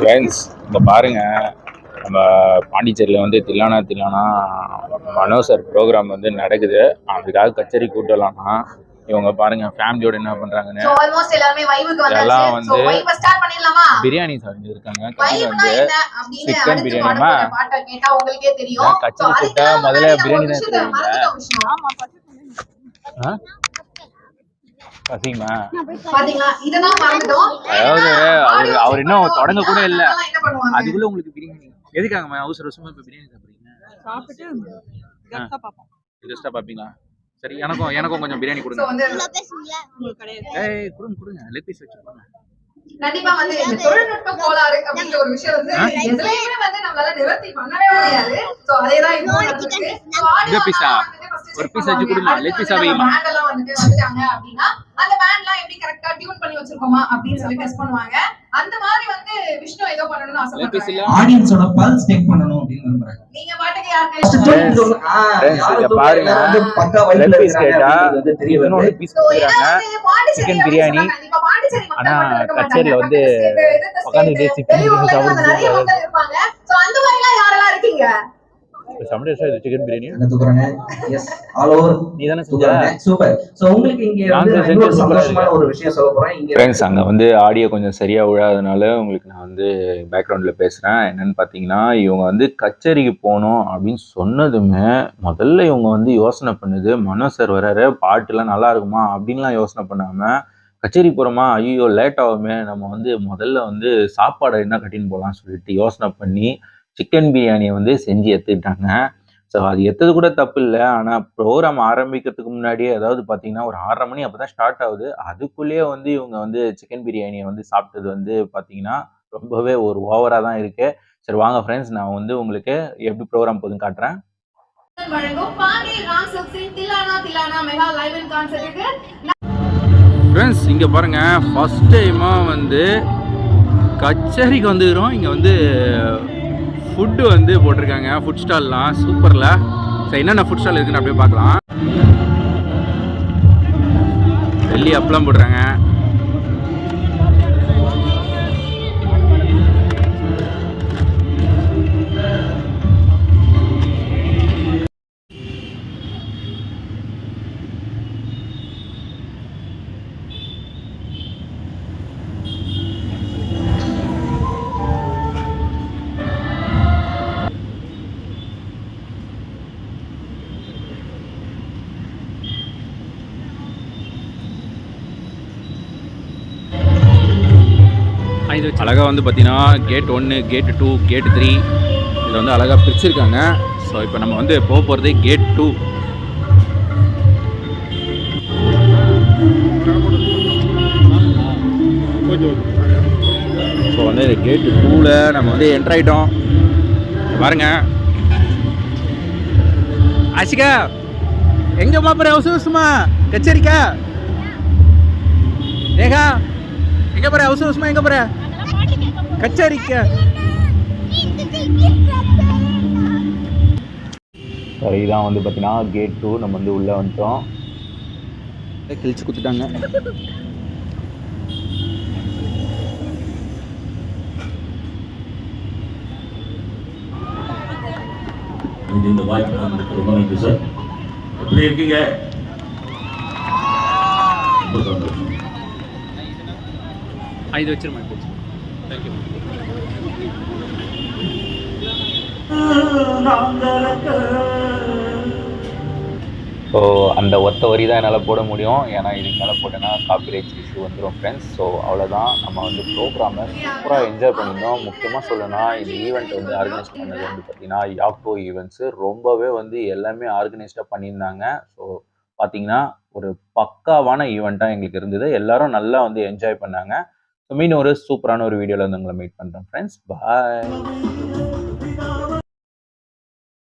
Friends இப்போ பாருங்க. நம்ம பாண்டிச்சேரியில் வந்து தில்லானா தில்லானா மனோ சார் ப்ரோக்ராம் வந்து நடக்குது. அதுக்காக கச்சேரி கூட்டலாம்னா இவங்க பாருங்க ஃபேமிலியோட என்ன பண்றாங்கன்னு. சோ ஆல்மோஸ்ட் எல்லாருமே வைவுக்கு எல்லாம் வந்தாச்சு. சோ வந்து வைவ ஸ்டார்ட் பண்ணிடலாமா? பிரியாணி சாப்பிட்டு இருக்காங்க. வந்து என்ன அப்படின்னு chicken அடுத்து பிரியாணிமா? பாட்டை கேட்டா உங்களுக்கே தெரியும். கச்சேரி அதுக்கெல்லாம் முதல்ல பிரியாணி தான் தருவீங்க. மறந்துட்டோம். அதாவது அவர் அவர் இன்னும் தொடங்க கூட இல்ல. அதுக்குள்ள உங்களுக்கு பிரியாணி எதுக்காகம்மா அவசர அவசரமா இப்போ பிரியாணி சாப்பிடுறீங்க? சாப்பிட்டு இன்ட்ரெஸ்டா பாப்பீங்களா சரி எனக்கும் எனக்கும் கொஞ்சம் பிரியாணி கொடுங்க. ஏய் கொடுங்க கொடுங்க. லெக் பீஸ் வச்சு கொடுங்க. கண்டிப்பா வந்து இந்த தொழில்நுட்ப கோளாறு அப்படிங்கிற ஒரு விஷயம் வந்து எதுலயுமே வந்து நம்மளால நிவர்த்தி பண்ணவே முடியாது. சோ அதேதான் இப்போ நடந்திருக்கு ஒரு piece வச்சு. கொடுமா, வைமா. நம்ம band எல்லாம் வந்துட்டு வந்துட்டாங்க அப்படின்னா அந்த எல்லாம் எப்படி கரெக்டா டியூன் பண்ணி வச்சிருக்கோமா அப்படின்னு சொல்லி டெஸ்ட் பண்ணுவாங்க அந்த மாதிரி வந்து விஷ்ணு ஏதோ பண்ணணும்னு லெக் பீஸ் ஆசைப்படுறாங்க ஆடியன்ஸோட பல்ஸ் டெக் பண்ணணும் அப்படின்னு விரும்புறாங்க நீங்க பாட்டுக்கு யாருக்கு பாருங்க. வந்து பக்கா vibe ல லெக் பீஸ் இருக்காங்க வந்து தெரிய. இன்னொரு பீஸ் கொடுக்குறாங்க அப்படின்னு பிரியாணி. ஆனா கச்சேரியில. வந்து state, சிக்கன் வெளியூர்ல இருந்து சாப்பிடுறது நிறைய மக்கள் இருப்பாங்க So, அந்த மாதிரி எல்லாம் யாரெல்லாம் இருக்கீங்க சமடேஷா இது சிக்கன் பிரியாணி நீ தானே செஞ்ச? உங்களுக்கு இங்க வந்து சந்தோஷமான ஒரு விஷயம் சொல்ல போறேன். இங்க ஃப்ரெண்ட்ஸ் அங்கே வந்து ஆடியோ கொஞ்சம் சரியாக விழாதனால உங்களுக்கு நான் வந்து பேக்ரவுண்டில் பேசுகிறேன் என்னன்னு பார்த்தீங்கன்னா இவங்க வந்து கச்சேரிக்கு போகணும் அப்படின்னு சொன்னதுமே முதல்ல இவங்க வந்து யோசனை பண்ணுது மனோ சார் வராரு பாட்டுலாம் நல்லா இருக்குமா அப்படின்லாம் யோசனை பண்ணாமல் கச்சேரி போகிறோமா ஐயோ லேட் ஆகுமே நம்ம வந்து முதல்ல வந்து சாப்பாடை என்ன கட்டின்னு போகலாம்னு சொல்லிட்டு யோசனை பண்ணி சிக்கன் பிரியாணியை வந்து செஞ்சு எடுத்துக்கிட்டாங்க. ஸோ அது எத்தது கூட தப்பு இல்லை ஆனால் ப்ரோக்ராம் ஆரம்பிக்கிறதுக்கு முன்னாடியே அதாவது பார்த்தீங்கன்னா ஒரு ஆறரை மணி அப்போ தான் ஸ்டார்ட் ஆகுது. அதுக்குள்ளேயே வந்து இவங்க வந்து சிக்கன் பிரியாணியை வந்து சாப்பிட்டது வந்து பார்த்தீங்கன்னா ரொம்பவே ஒரு ஓவராக தான் இருக்கு. சரி வாங்க ஃப்ரெண்ட்ஸ் நான் வந்து உங்களுக்கு எப்படி ப்ரோக்ராம் போகுதுன்னு காட்டுறேன். ஃப்ரெண்ட்ஸ் இங்கே பாருங்க ஃபர்ஸ்ட் டைமாக வந்து கச்சேரிக்கு வந்துக்கிறோம். இங்கே வந்து ஃபுட்டு வந்து போட்டிருக்காங்க. ஃபுட் ஸ்டால்லாம் சூப்பரில் சரி என்னென்ன ஃபுட் ஸ்டால் இருக்குன்னு அப்படியே பார்க்கலாம். டெல்லி அப்பளம் போடுறாங்க அழகாக வந்து பார்த்தீங்கன்னா கேட் ஒன்று கேட் டூ கேட் த்ரீ இதில் வந்து அழகாக பிரிச்சிருக்காங்க. ஸோ இப்போ நம்ம வந்து போக போகிறது கேட் டூ ஸோ வந்து கேட் டூவில் நம்ம வந்து என்ட்ரு ஆகிட்டோம் பாருங்க. ஆசிகா எங்கே மாப்பிற அவசர அவசரமா கச்சேரிக்கா? ரேகா எங்கே போகிற அவசர அவசரமா எங்கே போகிற கச்சேரிக்கா. இதான் வந்து பார்த்தீங்கன்னா கேட் டூ நம்ம வந்து உள்ளே வந்துட்டோம். கிழிச்சு குத்துட்டாங்க இது இந்த வாய்ப்பு ரொம்ப நன்றி சார் எப்படி இருக்கீங்க? ரொம்ப சந்தோஷம். இது வச்சிருமா இது வச்சிருமா தேங்க்யூ ஸோ அந்த ஒத்த வரி தான் என்னால் போட முடியும். ஏன்னா இதுக்கு மேலே போட்டேன்னா காப்பிரைட்ஸ் இஷ்யூ வந்துடும் ஃப்ரெண்ட்ஸ் ஸோ அவ்வளோதான் நம்ம வந்து ப்ரோக்ராமை சூப்பராக என்ஜாய் பண்ணியிருந்தோம். முக்கியமாக சொல்லணும்னா இந்த ஈவெண்ட் வந்து ஆர்கனைஸ் பண்ணது வந்து பார்த்திங்கன்னா யாக்டோ ஈவெண்ட்ஸு ரொம்பவே வந்து எல்லாமே ஆர்கனைஸ்டாக பண்ணியிருந்தாங்க. ஸோ பார்த்தீங்கன்னா ஒரு பக்காவான ஈவெண்ட்டாக எங்களுக்கு இருந்தது. எல்லாரும் நல்லா வந்து என்ஜாய் பண்ணாங்க. மீன் ஒரு சூப்பரான ஒரு வீடியோவில் வந்து உங்களை மீட் பண்ணுறேன் ஃப்ரெண்ட்ஸ் பாய்